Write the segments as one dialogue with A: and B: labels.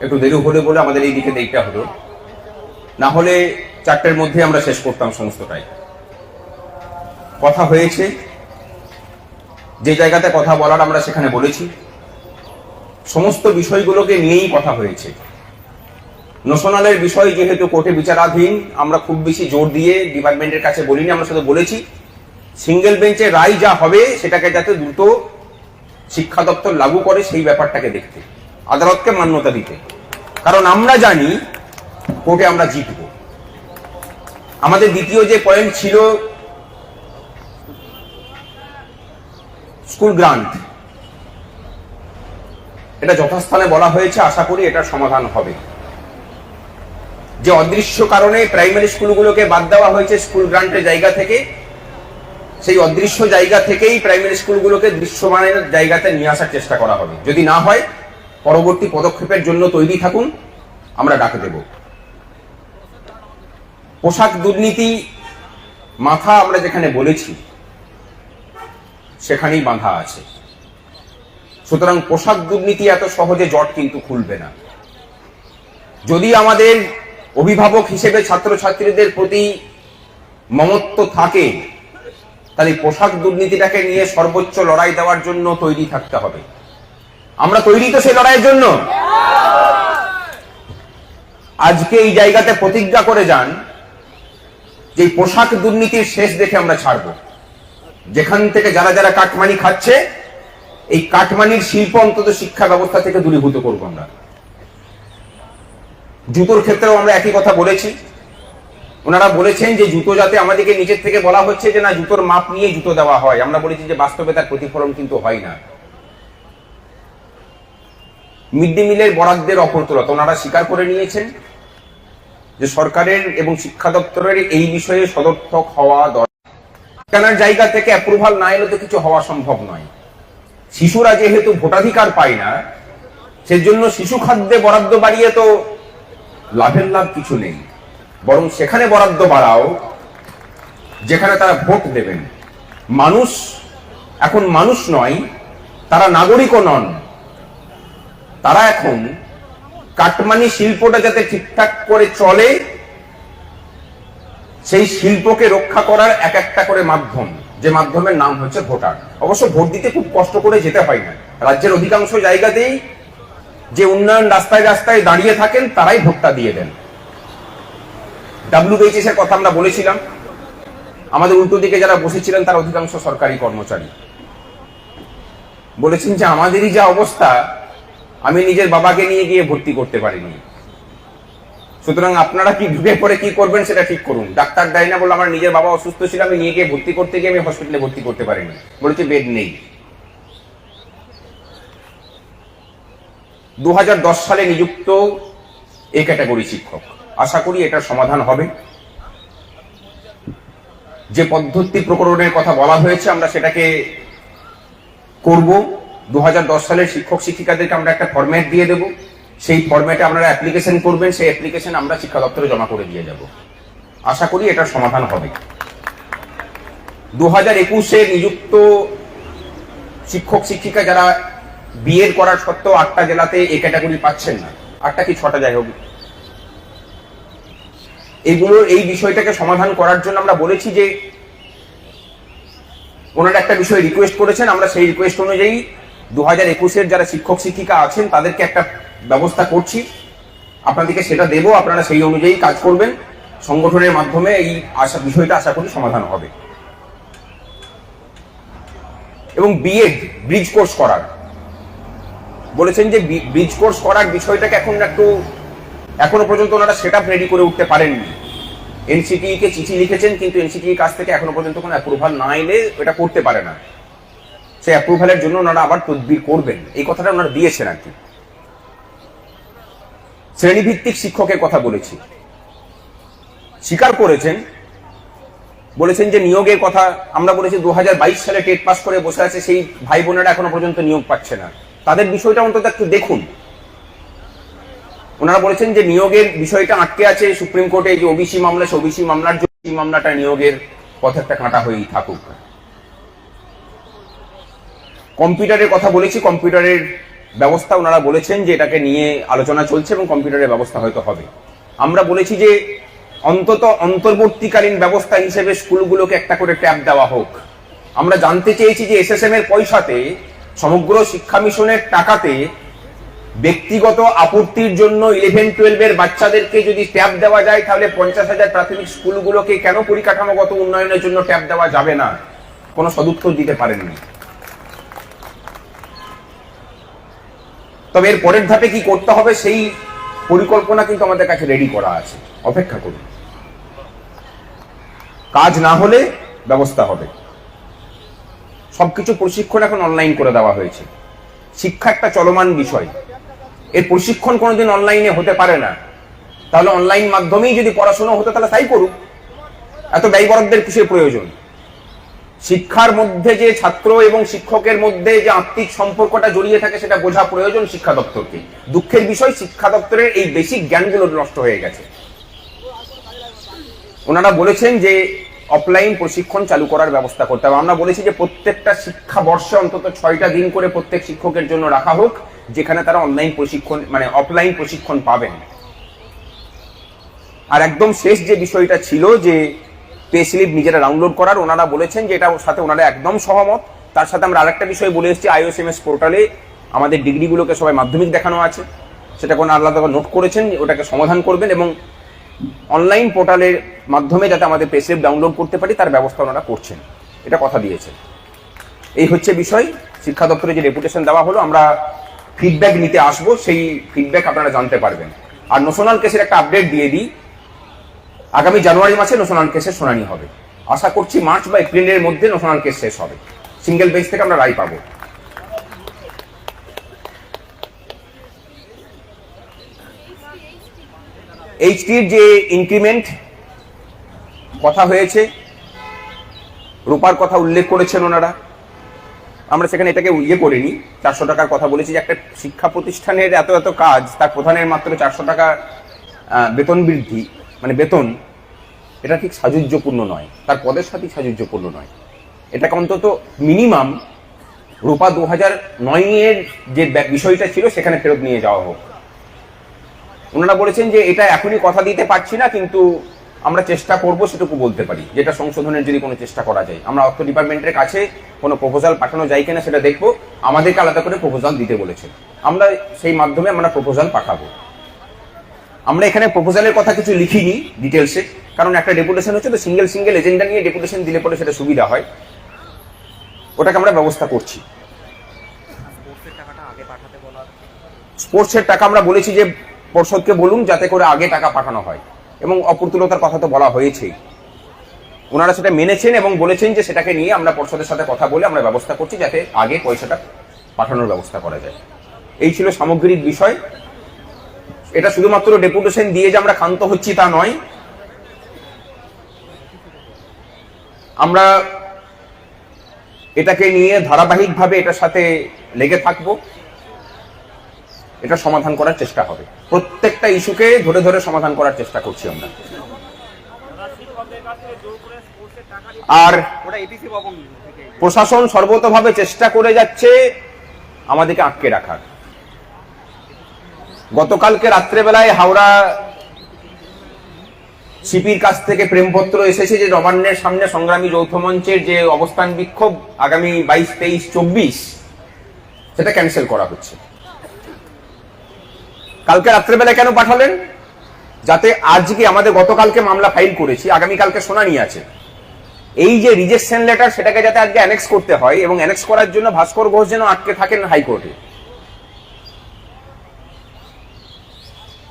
A: একটু দেরি হলে বলে আমাদের এই দিকে দেখতে হলো। না হলে চারটের মধ্যে আমরা শেষ করতাম সমস্তটাই। কথা হয়েছে। যে জায়গাতে কথা বলার আমরা সেখানে বলেছি। সমস্ত বিষয়গুলোকে নিয়েই কথা হয়েছে। নোশনালের বিষয় যেহেতু কোর্টে বিচারাধীন, আমরা খুব বেশি জোর দিয়ে ডিপার্টমেন্টের কাছে বলিনি, আমরা শুধু বলেছি, সিঙ্গেল বেঞ্চে রায় যা হবে, সেটাকে যাতে দ্রুত শিক্ষা দপ্তর লাগু করে সেই ব্যাপারটাকে দেখতে। আদালতকে মান্যতা দিতে। কারণ আমরা জানি কোর্টে আমরা জিতব। আমাদের দ্বিতীয় যে পয়েন্ট ছিল স্কুল গ্রান্ট। এটা যথাস্থানে বলা হয়েছে, আশা করি এটার সমাধান হবে। যে অদৃশ্য কারণে প্রাইমারি স্কুলগুলোকে বাদ দেওয়া হয়েছে স্কুল গ্রান্টের জায়গা থেকে, সেই অদৃশ্য জায়গা থেকেই প্রাইমারি স্কুলগুলোকে দৃশ্যমানের জায়গাতে নিয়ে আসার চেষ্টা করা হবে। যদি না হয় পরবর্তী পদক্ষেপের জন্য তৈরি থাকুন, আমরা ডাকে দেব। পোশাক দুর্নীতি মাথা আমরা যেখানে বলেছি, সেখানেই বাঁধা আছে। সুতরাং পোশাক দুর্নীতি এত সহজে জট কিন্তু খুলবে না। যদি আমাদের অভিভাবক হিসেবে ছাত্রছাত্রীদের প্রতি মমত্ব থাকে, তাহলে পোশাক দুর্নীতিটাকে নিয়ে সর্বোচ্চ লড়াই দেওয়ার জন্য তৈরি থাকতে হবে। আমরা তৈরি তো সেই লড়াইয়ের জন্য। আজকে এই জায়গাতে প্রতিজ্ঞা করে যান যে পোশাক দুর্নীতির শেষ দেখে আমরা ছাড়ব। যেখান থেকে যারা যারা কাটমানি খাচ্ছে, এই কাটমানির শিল্প অন্তত শিক্ষা ব্যবস্থা থেকে দূরীভূত করব আমরা। জুতোর ক্ষেত্রেও আমরা একই কথা বলেছি। ওনারা বলেছেন যে জুতো যাতে আমাদেরকে নিচের থেকে বলা হচ্ছে যে না, জুতোর মাপ নিয়ে জুতো দেওয়া হয়। আমরা বলেছি যে বাস্তবে তার প্রতিফলন কিন্তু হয় না। মিড ডে মিলের বরাদ্দের অপরতুলতা ওনারা স্বীকার করে নিয়েছেন যে সরকারের এবং শিক্ষা দপ্তরের এই বিষয়ে সদর্থক হওয়া দরকার। জায়গা থেকে অ্যাপ্রুভাল না এলে তো কিছু হওয়া সম্ভব নয়। শিশুরা যেহেতু ভোটাধিকার পায় না, সেজন্য শিশু খাদ্যে বরাদ্দ বাড়িয়ে তো লাভের লাভ কিছু নেই। বরং সেখানে বরাদ্দ বাড়াও, যেখানে তারা ভোট দেবেন। মানুষ, এখন মানুষ নয়, তারা নাগরিকও নন। তারা এখন কাটমানি শিল্পটা যাতে ঠিকঠাক করে চলে, সেই শিল্পকে রক্ষা করার এক একটা করে মাধ্যম, যে মাধ্যমের নাম হচ্ছে ভোটার। অবশ্য ভোট দিতে খুব কষ্ট করে যেতে হয় না। রাজ্যের অধিকাংশ জায়গাতেই যে উন্নয়ন রাস্তায় রাস্তায় দাঁড়িয়ে থাকেন, তারাই ভোটটা দিয়ে দেন। ডাব্লিউবিএইচএস এর কথা আমরা বলেছিলাম। আমাদের উল্টো দিকে যারা বসেছিলেন, তার অধিকাংশ সরকারি কর্মচারী। বলেছেন যে আমাদেরই যা অবস্থা আমি নিজের বাবাকে নিয়ে গিয়ে ভর্তি করতে পারিনি। সুতরাং আপনারা কি ঢুকে পরে কি করবেন সেটা ঠিক করুন। ডাক্তার দেয় না বলে আমার নিজের বাবা অসুস্থ ছিল, আমি নিয়ে গিয়ে ভর্তি করতে গিয়ে আমি হসপিটালে ভর্তি করতে পারিনি। বলেছে বেড নেই। দু হাজার দশ সালে নিযুক্ত এই ক্যাটাগরি শিক্ষক। আশা করি এটার সমাধান হবে। যে পদ্ধতি প্রকরণের কথা বলা হয়েছে, আমরা সেটাকে করব। দু হাজার দশ সালের শিক্ষক শিক্ষিকাদেরকে আমরা একটা ফরম্যাট দিয়ে দেব। সেই ফরম্যাটে আপনারা অ্যাপ্লিকেশন করবেন, সেই অ্যাপ্লিকেশন আমরা শিক্ষা দপ্তরে জমা করে দিয়ে যাব। আশা করি এটার সমাধান হবে। দু হাজার একুশে নিযুক্ত শিক্ষক শিক্ষিকা যারা বিএড করার সত্ত্বেও আটটা জেলাতে এই ক্যাটাগরি পাচ্ছেন না, আটটা কি ছটা যাই হোক। এইগুলোর এই বিষয়টাকে সমাধান করার জন্য আমরা বলেছি যে, ওনারা একটা বিষয় রিকোয়েস্ট করেছেন, আমরা সেই রিকোয়েস্ট অনুযায়ী দু হাজার একুশের যারা শিক্ষক, শিক্ষিকা আছেন, তাদেরকে একটা ব্যবস্থা করছি। আপনাদেরকে সেটা দেব, আপনারা সেই অনুযায়ী কাজ করবেন। সংগঠনের মাধ্যমে এই আশা, বিষয়টা আশা করি সমাধান হবে। এবং বিএড ব্রিজ কোর্স করার। বলেছেন যে ব্রিজ কোর্স করার বিষয়টাকে এখন একটু, এখনও পর্যন্ত ওনারা সেট আপ রেডি করে উঠতে পারেননি। এনসিটিই কে চিঠি লিখেছেন, কিন্তু এনসিটির কাছ থেকে এখনও পর্যন্ত কোনো অ্যাপ্রুভাল না এলে এটা করতে পারে না। সেই অ্যাপ্রুভালের জন্য ওনারা আবার তদবির করবেন। এই কথাটা ওনারা দিয়েছেন আর কি। শ্রেণীভিত্তিক শিক্ষকের কথা বলেছি। স্বীকার করেছেন। বলেছেন যে নিয়োগের কথা আমরা বলেছি দুই হাজার বাইশ সালে টেট পাস করে বসে আছে, সেই ভাই বোনেরা এখনও পর্যন্ত নিয়োগ পাচ্ছে না। তাদের বিষয়টা অন্তত একটু দেখুন। ওনারা বলেছেন যে নিয়োগের বিষয়টা আটকে আছে সুপ্রিম কোর্টে যে ওবিসি মামলা সে ওবিসি মামলার জন্য মামলাটা নিয়োগের পথে একটা কাঁটা হয়েই থাকুক। কম্পিউটারের কথা বলেছি, কম্পিউটারের ব্যবস্থা ওনারা বলেছেন যে এটাকে নিয়ে আলোচনা চলছে এবং কম্পিউটারের ব্যবস্থা হয়তো হবে। আমরা বলেছি যে অন্তত অন্তর্বর্তীকালীন ব্যবস্থা হিসেবে স্কুলগুলোকে একটা করে ট্যাব দেওয়া হোক। আমরা জানতে চেয়েছি যে এসএসএম এর পয়সাতে সমগ্র শিক্ষা মিশনের টাকাতে ব্যক্তিগত আপত্তির জন্য ইলেভেন টুয়েলভের বাচ্চাদেরকে যদি ট্যাব দেওয়া যায়, তাহলে পঞ্চাশ হাজার প্রাথমিক স্কুলগুলোকে কেন পরিকাঠামোগত উন্নয়নের জন্য ট্যাব দেওয়া যাবে না? কোনো সদুত্তর দিতে পারেননি। তবে এর পরের ধাপে কি করতে হবে সেই পরিকল্পনা কিন্তু আমাদের কাছে রেডি করা আছে। অপেক্ষা করুন। কাজ না হলে ব্যবস্থা হবে। সবকিছু প্রশিক্ষণ এখন অনলাইন করে দেওয়া হয়েছে। শিক্ষা একটা চলমান বিষয়। এর প্রশিক্ষণ কোনোদিন অনলাইনে হতে পারে না। তাহলে অনলাইন মাধ্যমেই যদি পড়াশোনা হতো তাহলে তাই করুক। এত ব্যয় বরাদ্দের কিসের প্রয়োজন? শিক্ষার মধ্যে যে ছাত্র এবং শিক্ষকের মধ্যে যে আত্মিক সম্পর্কটা জড়িয়ে থাকে সেটা বোঝা প্রয়োজন শিক্ষা দপ্তরকে। দুঃখের বিষয়, শিক্ষা দপ্তরের এই বেসিক জ্ঞানগুলো নষ্ট হয়ে গেছে। ওনারা বলেছেন যে অফলাইন প্রশিক্ষণ চালু করার ব্যবস্থা করতে হবে। আমরা বলেছি যে প্রত্যেকটা শিক্ষা বর্ষে অন্তত ছয়টা দিন করে প্রত্যেক শিক্ষকের জন্য রাখা হোক, যেখানে তারা অনলাইন প্রশিক্ষণ মানে অফলাইন প্রশিক্ষণ পাবেন। আর একদম শেষ যে বিষয়টা ছিল যে পে স্লিপ নিজেরা ডাউনলোড করার, ওনারা বলেছেন যে এটার সাথে ওনারা একদম সহমত। তার সাথে আমরা আরেকটা বিষয় বলে এসেছি আইওএসএমএস পোর্টালে আমাদের ডিগ্রিগুলোকে সবাই মাধ্যমিক দেখানো আছে। সেটা কোনো আলাদা নোট করেছেন, ওটাকে সমাধান করবেন এবং অনলাইন পোর্টালের মাধ্যমে যাতে আমাদের পে স্লিপ ডাউনলোড করতে পারি, তার ব্যবস্থা ওনারা করছেন। এটা কথা দিয়েছেন। এই হচ্ছে বিষয়। শিক্ষা দপ্তরে যে রেপুটেশন দেওয়া হলো, আমরা ফিডব্যাক নিতে আসব, সেই ফিডব্যাক আপনারা জানতে পারবেন। আর নোশনাল কেসের একটা আপডেট দিয়ে দিই। আগামী জানুয়ারি মাসে ন্যাশনাল কেসের শুনানি হবে। আশা করছি মার্চ বা এপ্রিলের মধ্যে ন্যাশনাল কেস শেষ হবে। সিঙ্গেল বেঞ্চ থেকে আমরা রায় পাবো। এইচটির যে ইনক্রিমেন্ট কথা হয়েছে, রূপার কথা উল্লেখ করেছেন ওনারা। আমরা সেখানে এটাকে ইয়ে করিনি, চারশো টাকার কথা বলেছি যে একটা শিক্ষা প্রতিষ্ঠানের এত এত কাজ, তার প্রধানের মাত্র চারশো টাকা বেতন বৃদ্ধি। মানে বেতন, এটা ঠিক সাজুজ্যপূর্ণ নয়। তার পদের সাথেই সাজুজ্যপূর্ণ নয়। এটাকে অন্তত মিনিমাম রূপা দু হাজার নয়ের যে বিষয়টা ছিল, সেখানে ফেরত নিয়ে যাওয়া হোক। ওনারা বলেছেন যে এটা এখনই কথা দিতে পারছি না, কিন্তু আমরা চেষ্টা করব সেটুকু বলতে পারি, যেটা সংশোধনের যদি কোনো চেষ্টা করা যায়। আমরা অর্থ ডিপার্টমেন্টের কাছে কোনো প্রপোজাল পাঠানো যায় কিনা সেটা দেখব। আমাদেরকে আলাদা করে প্রপোজাল দিতে বলেছে আমরা সেই মাধ্যমে আমরা প্রপোজাল পাঠাবো। আমরা এখানে প্রপোজালের কথা কিছু লিখিনি ডিটেলসে কারণ একটা ডেপুটেশন হচ্ছে তো সিঙ্গেল সিঙ্গেল এজেন্ডা নিয়ে ডেপুটেশন দিলে পরে সেটা সুবিধা হয়। ওটাকে আমরা ব্যবস্থা করছি।
B: স্পোর্টসের
A: টাকা আমরা বলেছি যে পর্ষদকে বলুন যাতে করে আগে টাকা পাঠানো হয়, এবং অপ্রতুলতার কথা তো বলা হয়েছেই। ওনারা সেটা মেনেছেন এবং বলেছেন যে সেটাকে নিয়ে আমরা পর্ষদের সাথে কথা বলে আমরা ব্যবস্থা করছি যাতে আগে পয়সাটা পাঠানোর ব্যবস্থা করা যায়। এই ছিল সামগ্রিক বিষয়। এটা শুধুমাত্র ডেপুটেশন দিয়ে যে আমরা ক্ষান্ত হচ্ছি তা নয়। আমরা এটাকে নিয়ে ধারাবাহিকভাবে এটার সাথে লেগে থাকব। এটা সমাধান করার চেষ্টা হবে। প্রত্যেকটা ইস্যুকে ধরে ধরে সমাধান করার চেষ্টা করছি আমরা। আর প্রশাসন সর্বতভাবে চেষ্টা করে যাচ্ছে আমাদেরকে আটকে রাখার। গতকালকে রাত্রেবেলায় হাওড়া সিপির কাছ থেকে প্রেমপত্র এসেছে যে নবান্নের সামনে সংগ্রামী যৌথ মঞ্চের যে অবস্থান বিক্ষোভ আগামী বাইশ, তেইশ, চব্বিশ, সেটা ক্যান্সেল করা হচ্ছে। কালকে রাত্রেবেলা কেন পাঠালেন? যাতে আজকে আমাদের গতকালকে মামলা ফাইল করেছি, আগামীকালকে শুনানি আছে। এই যে রিজেকশন লেটার সেটাকে যাতে আজকে অ্যানেক্স করতে হয় এবং অ্যানেক্স করার জন্য ভাস্কর ঘোষ যেন আটকে থাকেন হাইকোর্টে।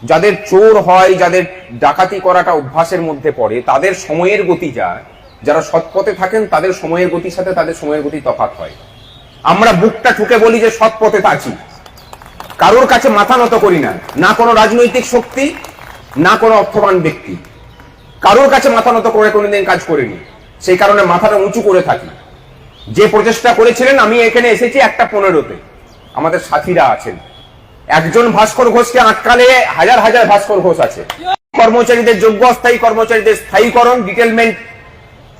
A: যাদের চোর হয়, যাদের ডাকাতি করাটা অভ্যাসের মধ্যে পড়ে, তাদের সময়ের গতি যা যারা সৎপথে থাকেন, তাদের সময়ের গতির সাথে তাদের সময়ের গতি তফাৎ হয়। আমরা বুকটা ঠুকে বলি যে সৎ পথে আছি কারোর কাছে মাথা নত করি না। না কোনো রাজনৈতিক শক্তি, না কোনো অর্থবান ব্যক্তি। কারোর কাছে মাথা নত করে কোনোদিন কাজ করিনি। সেই কারণে মাথাটা উঁচু করে থাকি। যে প্রচেষ্টা করেছিলেন, আমি এখানে এসেছি একটা পনেরোতে। আমাদের সাথীরা আছেন। একজন ভাস্কর ঘোষকে আটকালে হাজার হাজার ভাস্কর ঘোষ আছে। কর্মচারীদের যোগ্য অস্থায়ী কর্মচারীদের স্থায়ীকরণ, ডিটেলমেন্ট,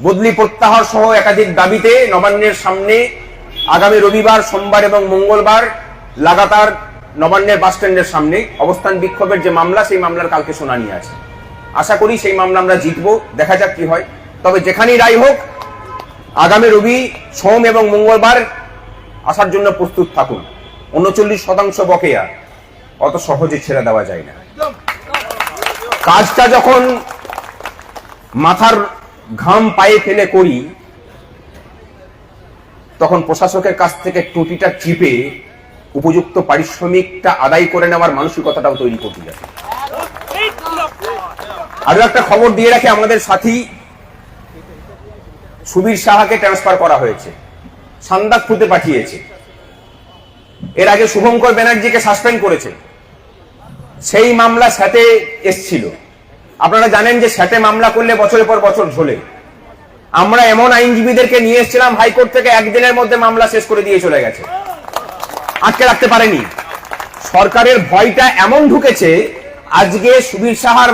A: বদলি প্রত্যাহার সহ একাধিক দাবিতে নবান্নের সামনে আগামী রবিবার, সোমবার এবং মঙ্গলবার লাগাতার নবান্নের বাস স্ট্যান্ডের সামনে অবস্থান বিক্ষোভের যে মামলা, সেই মামলার কালকে শুনানি আছে। আশা করি সেই মামলা আমরা জিতবো, দেখা যাক কি হয়। তবে যেখানেই রায় হোক, আগামী রবি, সোম এবং মঙ্গলবার আসার জন্য প্রস্তুত থাকুন। উনচল্লিশ শতাংশ বকেয়া। অত সহজে ছেড়ে দেওয়া যায় না। কাজটা যখন মাথার ঘাম পায়ে ফেলে করি, তখন প্রশাসকের কাছ থেকে ত্রুটিটা চিপে উপযুক্ত পারিশ্রমিকটা আদায় করে নেওয়ার মানসিকতাটাও তৈরি করতে যাবে আরও একটা খবর দিয়ে রাখে, আমাদের সাথী সুবীর সাহাকে ট্রান্সফার করা হয়েছে। সান্দাকপুতে পাঠিয়েছে। এর আগে শুভঙ্কর ব্যানার্জিকে সাসপেন্ড করেছে। সেই মামলা স্যাটে এসছিল। আপনারা জানেন যে স্যাটে মামলা করলে বছরের পর বছর ঝোলে। আমরা এমন আইনজীবীদেরকে নিয়ে এসেছিলাম, হাইকোর্ট থেকে একদিনের মধ্যে মামলা শেষ করে দিয়ে চলে গেছে। আটকে রাখতে পারেনি। সরকারের ভয়টা এমন ঢুকেছে, আজকে সুবীর সাহার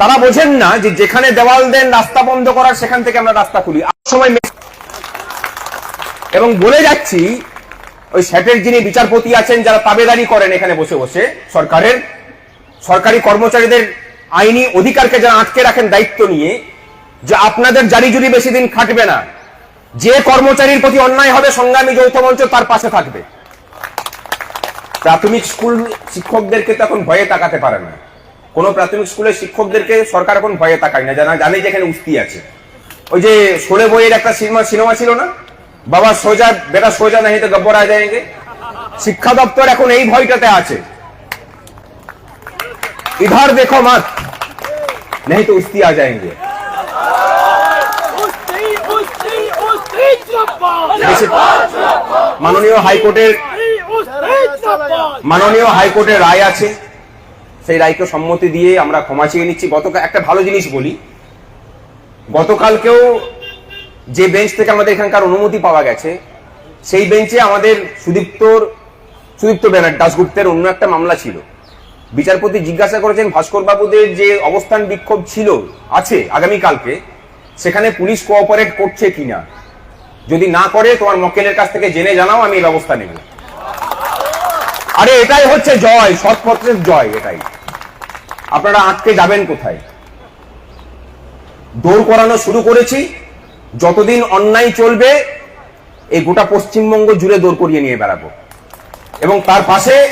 A: তারা বোঝেন না যে যেখানে দেওয়াল দেন, রাস্তা বন্ধ করার, সেখান থেকে আমরা রাস্তা খুলি। আর সময় এবং বলে যাচ্ছি ওই সেটের যিনি বিচারপতি আছেন, যারা তাবেদারি করেন এখানে বসে বসে, সরকারের, সরকারি কর্মচারীদের আইনি অধিকারকে যারা আটকে রাখেন দায়িত্ব নিয়ে, যে আপনাদের জারি জুরি বেশি দিন খাটবে না, যে কর্মচারীর প্রতি অন্যায় হবে, সংগ্রামী যৌথ মঞ্চ তার পাশে থাকবে। প্রাথমিক স্কুল শিক্ষকদেরকে তো এখন ভয়ে তাকাতে পারে না। কোনো প্রাথমিক স্কুলের শিক্ষকদেরকে সরকার এখন ভয়ে তাকায় না জানা জানে যে এখানে উস্তি আছে। ওই যে শোলে বইয়ের একটা সিনেমা সিনেমা ছিল না? বাবা সোজা বেটা সোজা নাহি তো গব্বর আ যায়গে। শিক্ষা দপ্তর এখন এই ভয়টাতে আছে। ইধার দেখো মাত
C: নাহি তো উস্তি আ
A: যায়গে। মাননীয় হাইকোর্টের মাননীয় হাইকোর্টের রায় আছে। সেই রায়কে সম্মতি দিয়ে আমরা ক্ষমা চেয়ে নিচ্ছি। গতকাল একটা ভালো জিনিস বলি। গতকালকেও যে বেঞ্চ থেকে আমাদের এখানকার অনুমতি পাওয়া গেছে, সেই বেঞ্চে আমাদের সুদীপ্তর, সুদীপ্ত ব্যানার দাসগুপ্তের অন্য একটা মামলা ছিল। বিচারপতি জিজ্ঞাসা করেছেন ভাস্করবাবুদের যে অবস্থান বিক্ষোভ ছিল, আছে আগামীকালকে, সেখানে পুলিশ কোঅপারেট করছে কিনা? যদি না করে, তোমার মক্কেলের কাছ থেকে জেনে জানাও, আমি এই ব্যবস্থা নেব। আরে এটাই হচ্ছে জয় সৎপত্রের জয় এটাই। আপনারা আটকে যাবেন কোথায়? দৌড় করানো শুরু করেছি যতদিন অন্যায় চলবে, এই গোটা পশ্চিমবঙ্গ জুড়ে দৌড় করিয়ে নিয়ে বেড়াবো। এবং তার পাশে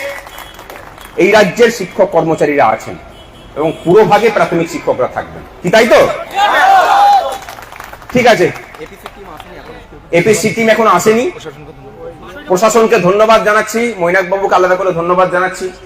A: এই রাজ্যের শিক্ষক কর্মচারীরা আছেন এবং পুরো ভাগে প্রাথমিক শিক্ষকরা থাকবেন। কি তাই তো? ঠিক আছে।
B: এপিসি টিম আসেনি
A: এখন আসেনি। প্রশাসনকে ধন্যবাদ জানাচ্ছি। মৈনাক বাবুকে আলাদা করে ধন্যবাদ জানাচ্ছি।